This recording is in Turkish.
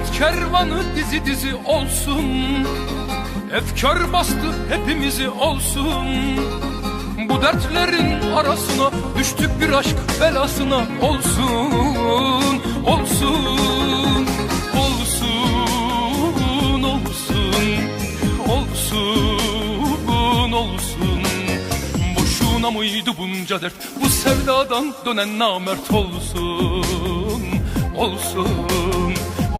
dert kervanı dizi dizi olsun. Efkar bastı hepimizi olsun. Bu dertlerin arasına düştük bir aşk belasına olsun. Olsun Olsun Olsun. Olsun Olsun. Boşuna mıydı bunca dert? Bu sevdadan dönen namert olsun. Olsun.